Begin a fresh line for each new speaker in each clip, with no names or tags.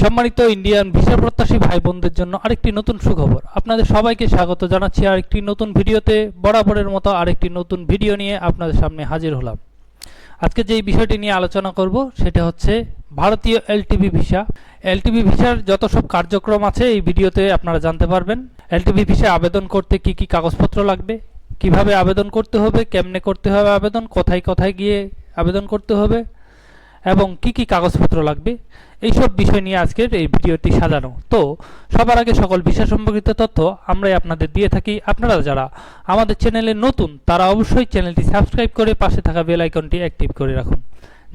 সম্মানিত Indian visa প্রত্যাশী ভাই বোনদের জন্য আরেকটি নতুন সুখবর। আপনাদের সবাইকে স্বাগত জানাচ্ছি আরেকটি নতুন ভিডিওতে। বরাবরের মতো আরেকটি নতুন ভিডিও নিয়ে আপনাদের সামনে হাজির হলাম। আজকে যেই বিষয়টি নিয়ে আলোচনা করব, সেটা হচ্ছে ভারতীয় এলটিভি ভিসা। এলটিভি ভিসার যত সব কার্যক্রম আছে, এই ভিডিওতে আপনারা জানতে পারবেন। এলটিভি ভিসা আবেদন করতে কি কি কাগজপত্র লাগবে, কীভাবে আবেদন করতে হবে, কেমনে করতে হবে আবেদন, কোথায় কোথায় গিয়ে আবেদন করতে হবে এবং কি কি কাগজপত্র লাগবে? এইসব বিষয় নিয়ে আজকের এই ভিডিওটি সাজানো। তো, সবার আগে সকল বিষয় সম্পর্কিত তথ্য আমরাই আপনাদের দিয়ে থাকি। আপনারা যারা আমাদের চ্যানেলে নতুন, তারা অবশ্যই চ্যানেলটি সাবস্ক্রাইব করে পাশে থাকা বেল আইকনটি অ্যাক্টিভ করে রাখুন।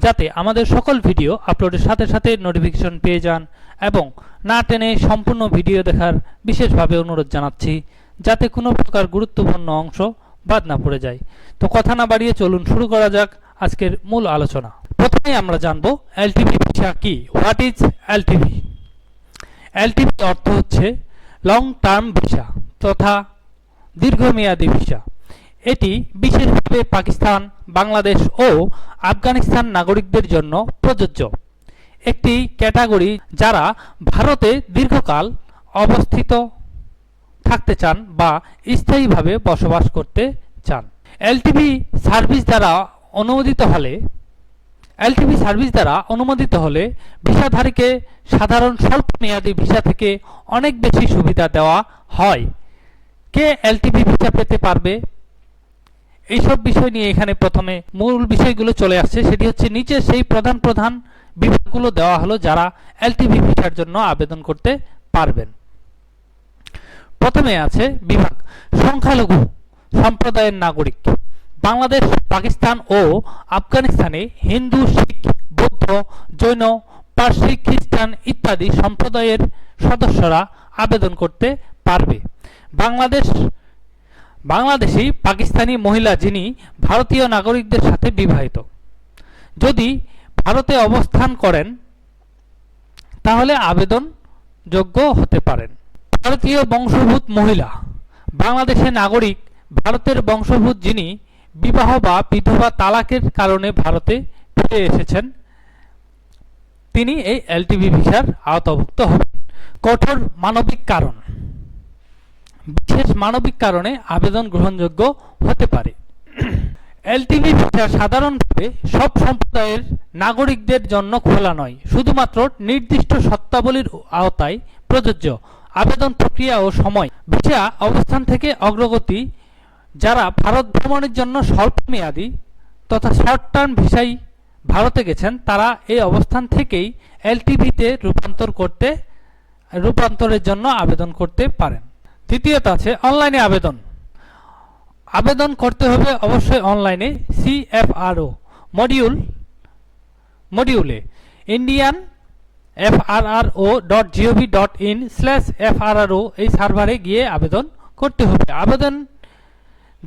যাতে আমাদের সকল ভিডিও আপলোডের সাথে সাথে নোটিফিকেশন পেয়ে যান এবং না টেনে সম্পূর্ণ ভিডিও দেখার বিশেষভাবে অনুরোধ জানাচ্ছি, যাতে কোনো প্রকার গুরুত্বপূর্ণ অংশ বাদ না পড়ে যায়। তো কথা না বাড়িয়ে চলুন শুরু করা যাক। আজকের মূল আলোচনা। প্রথমে আমরা জানব এলটিভি ভিসা কি? What is LTV? এলটিভি অর্থ হচ্ছে লং টার্ম ভিসা তথা দীর্ঘমেয়াদী ভিসা এটি বিশেষভাবে পাকিস্তান, বাংলাদেশ ও আফগানিস্তান নাগরিকদের জন্য প্রযোজ্য। একটি ক্যাটাগরি যারা ভারতে দীর্ঘকাল অবস্থিত থাকতে চান বা স্থায়ীভাবে বসবাস করতে চান। এলটিভি সার্ভিস দ্বারা অনুমোদিত হলে এলটিভি সার্ভিস দ্বারা অনুমোদিত হলে ভিসাধারীকে সাধারণ স্বল্প মেয়াদী ভিসা থেকে অনেক বেশি সুবিধা দেওয়া হয়। কে এলটিভি ভিসা পেতে পারবে? এইসব বিষয় নিয়ে এখানে প্রথমে মূল বিষয়গুলো চলে আসছে। সেটি হচ্ছে নিচে সেই প্রধান প্রধান বিভাগগুলো দেওয়া হলো যারা এলটিভি ভিসার জন্য আবেদন করতে পারবেন। প্রথমে আছে বিভাগ, সংখ্যালঘু সম্প্রদায়ের নাগরিক। বাংলাদেশ, পাকিস্তান ও আফগানিস্তানে হিন্দু, শিখ, বৌদ্ধ, জৈন, পার্সি, খ্রিস্টান ইত্যাদি সম্প্রদায়ের সদস্যরা আবেদন করতে পারবে। বাংলাদেশ, বাংলাদেশি পাকিস্তানি মহিলা যিনি ভারতীয় নাগরিকদের সাথে বিবাহিত, যদি ভারতে অবস্থান করেন, তাহলে আবেদন যোগ্য হতে পারেন। ভারতীয় বংশোদ্ভূত মহিলা, বাংলাদেশের নাগরিক, ভারতের বংশোদ্ভূত যিনি বিবাহ বা বিধবা তালাকের কারণে ভারতে ফিরে এসেছেন। তিনি এই এলটিভি ভিসার আওতাভুক্ত হবেন। কঠোর মানবিক কারণ। বিশেষ মানবিক কারণে আবেদন গ্রহণযোগ্য হতে পারে। এলটিভি ভিসা সাধারণভাবে সব সম্প্রদায়ের নাগরিকদের জন্য খোলা নয়, শুধুমাত্র নির্দিষ্ট সত্তাবলীর আওতায় প্রযোজ্য। আবেদন প্রক্রিয়া ও সময়। ভিসা অবস্থান থেকে অগ্রগতি যারা ভারত ভ্রমণের জন্য স্বল্প মেয়াদী তথা শর্ট টার্ম ভিসাই ভারতে গেছেন, তারা এই অবস্থান থেকেই এলটিভিতে রূপান্তর করতে, রূপান্তরের জন্য আবেদন করতে পারেন। তৃতীয়ত আছে অনলাইনে আবেদন। আবেদন করতে হবে অবশ্যই অনলাইনে সিএফআরও মডিউল মডিউলে Indian FRRO dot GOV dot in slash FRRO এই সার্ভারে গিয়ে আবেদন করতে হবে। আবেদন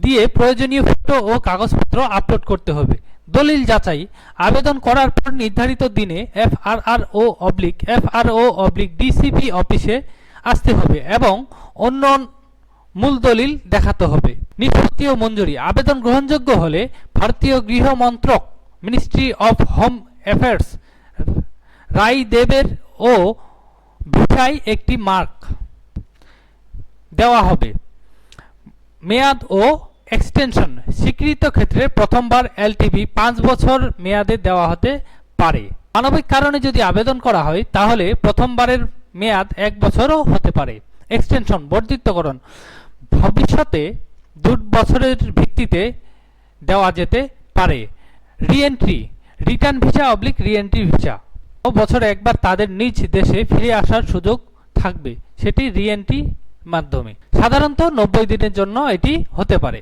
দিয়ে প্রয়োজনীয় ফটো ও কাগজপত্র আপলোড করতে হবে। দলিল যাচাই, আবেদন করার পর নির্ধারিত দিনে FRRO oblique FRO oblique DCP অফিসে আসতে হবে এবং অন্য মূল দলিল দেখাতে হবে। নিষ্পত্তি ও মঞ্জুরি, আবেদন গ্রহণযোগ্য হলে ভারতীয় গৃহ মন্ত্রক মিনিস্ট্রি অফ হোম অ্যাফেয়ার্স রায় দেবের ও ভিসায় একটি মার্ক দেওয়া হবে। মেয়াদ ও এক্সটেনশন স্বীকৃত ক্ষেত্রে প্রথমবার এলটিভি পাঁচ বছর মেয়াদে দেওয়া হতে পারে। মানবিক কারণে যদি আবেদন করা হয়, তাহলে প্রথমবারের মেয়াদ এক বছরও হতে পারে। এক্সটেনশন, বর্ধিতকরণ। ভবিষ্যতে দু বছরের ভিত্তিতে দেওয়া যেতে পারে। Reentry, return visa oblique reentry visa. ও বছরে একবার তাদের নিজ দেশে ফিরে আসার সুযোগ থাকবে। সেটি রিএন্ট্রি মাধ্যমে। সাধারণত নব্বই দিনের জন্য এটি হতে পারে।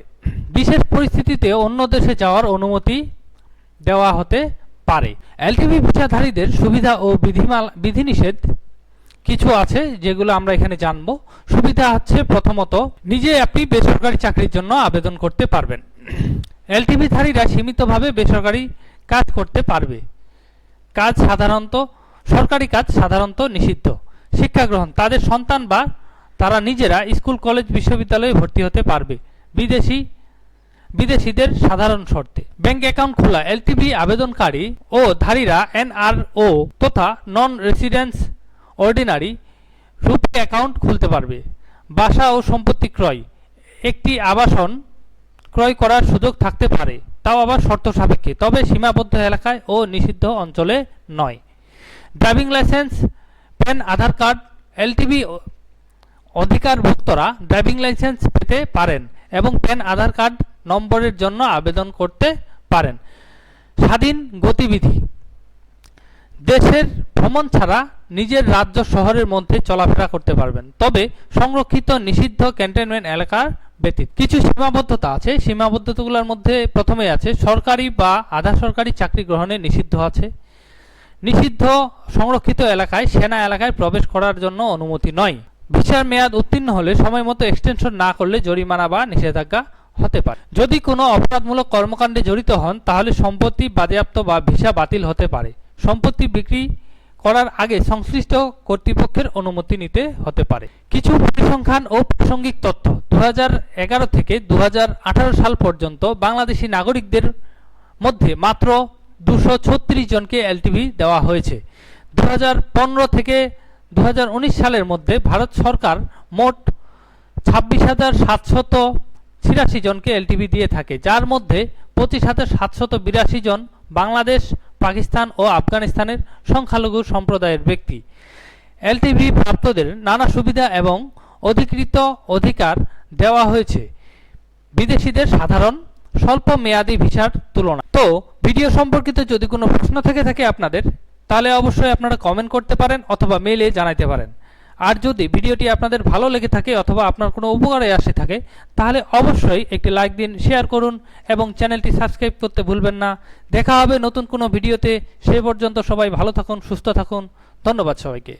বিশেষ পরিস্থিতিতে অন্য দেশে যাওয়ার অনুমতি দেওয়া হতে পারে। এলটিভি ভিসাধারীদের সুবিধা ও বিধিমাল, বিধিনিষেধ কিছু আছে যেগুলো আমরা এখানে জানব। সুবিধা হচ্ছে প্রথমত, নিজে আপনি বেসরকারি চাকরির জন্য আবেদন করতে পারবেন। এলটিভি ধারীরা সীমিতভাবে বেসরকারি কাজ করতে পারবে। কাজ সাধারণত, সরকারি কাজ সাধারণত নিষিদ্ধ। শিক্ষা গ্রহণ, তাদের সন্তান বা তারা নিজেরা স্কুল, কলেজ, বিশ্ববিদ্যালয়ে ভর্তি হতে পারবে। বিদেশি বিদেশিদের সাধারণ শর্তে। ব্যাংক অ্যাকাউন্ট খোলা, এলটিভি আবেদনকারী ও ধারীরা এনআরও তথা নন রেসিডেন্স অর্ডিনারি রূপে অ্যাকাউন্ট খুলতে পারবে। বাসা ও সম্পত্তি ক্রয়, একটি আবাসন ক্রয় করার সুযোগ থাকতে পারে, তাও আবার শর্ত সাপেক্ষে, তবে সীমাবদ্ধ এলাকায় ও নিষিদ্ধ অঞ্চলে নয়। Driving licence, PAN, Aadhaar card, LTV অধিকারভুক্তরা driving licence পেতে পারেন এবং প্যান, আধার কার্ড নম্বরের জন্য আবেদন করতে পারেন। স্বাধীন গতিবিধি। দেশের ভ্রমণ ছাড়া নিজের রাজ্য শহরের মধ্যে চলাফেরা করতে পারবেন। তবে সংরক্ষিত নিষিদ্ধ ক্যান্টনমেন্ট এলাকার ব্যতীত। কিছু সীমাবদ্ধতা আছে। সীমাবদ্ধতাগুলোর মধ্যে প্রথমে আছে, সরকারি বা আধা সরকারি চাকরি গ্রহণে নিষিদ্ধ আছে। নিষিদ্ধ সংরক্ষিত এলাকায়, সেনা এলাকায় প্রবেশ করার জন্য অনুমতি নয়। ভিসার মেয়াদ উত্তীর্ণ হলে সময় মতো এক্সটেনশন না করলে জরিমানা বা নিষেধাজ্ঞা হতে পারে। যদি কোনো অপরাধমূলক কর্মকাণ্ডে জড়িত হন, তাহলে সম্পত্তি বাজেয়াপ্ত বা ভিসা বাতিল হতে পারে। সম্পত্তি বিক্রি করার আগে সংশ্লিষ্ট কর্তৃপক্ষের অনুমতি নিতে হতে পারে। কিছু পরিসংখ্যান ও প্রাসঙ্গিক তথ্য। দু হাজার এগারো থেকে দু হাজার আঠারো সাল পর্যন্ত বাংলাদেশি নাগরিকদের মধ্যে মাত্র দুশো জনকে এলটিভি দেওয়া হয়েছে। দু হাজার পনেরো থেকে দু হাজার উনিশ সালের মধ্যে ভারত সরকার মোট ছাব্বিশ হাজার সাতশত ছিয়াশি জনকে এলটিভি দিয়ে থাকে, যার মধ্যে পঁচিশ হাজার সাতশত বিরাশি জন বাংলাদেশ, পাকিস্তান ও আফগানিস্তানের সংখ্যালঘু সম্প্রদায়ের ব্যক্তি। এলটিভি প্রাপ্তদের নানা সুবিধা এবং অধিকৃত অধিকার দেওয়া হয়েছে। বিদেশিদের সাধারণ স্বল্প মেয়াদি ভিসার তুলনা। তো, ভিডিও সম্পর্কিত যদি কোনো প্রশ্ন থেকে থাকে আপনাদের, তাহলে অবশ্যই আপনারা কমেন্ট করতে পারেন অথবা মেলে জানাইতে পারেন। আর যদি ভিডিওটি আপনাদের ভালো লেগে থাকে অথবা আপনার কোনো উপকারে আসে থাকে, তাহলে অবশ্যই একটি লাইক দিন, শেয়ার করুন এবং চ্যানেলটি সাবস্ক্রাইব করতে ভুলবেন না। দেখা হবে নতুন কোনো ভিডিওতে। সে পর্যন্ত সবাই ভালো থাকুন, সুস্থ থাকুন। ধন্যবাদ সবাইকে।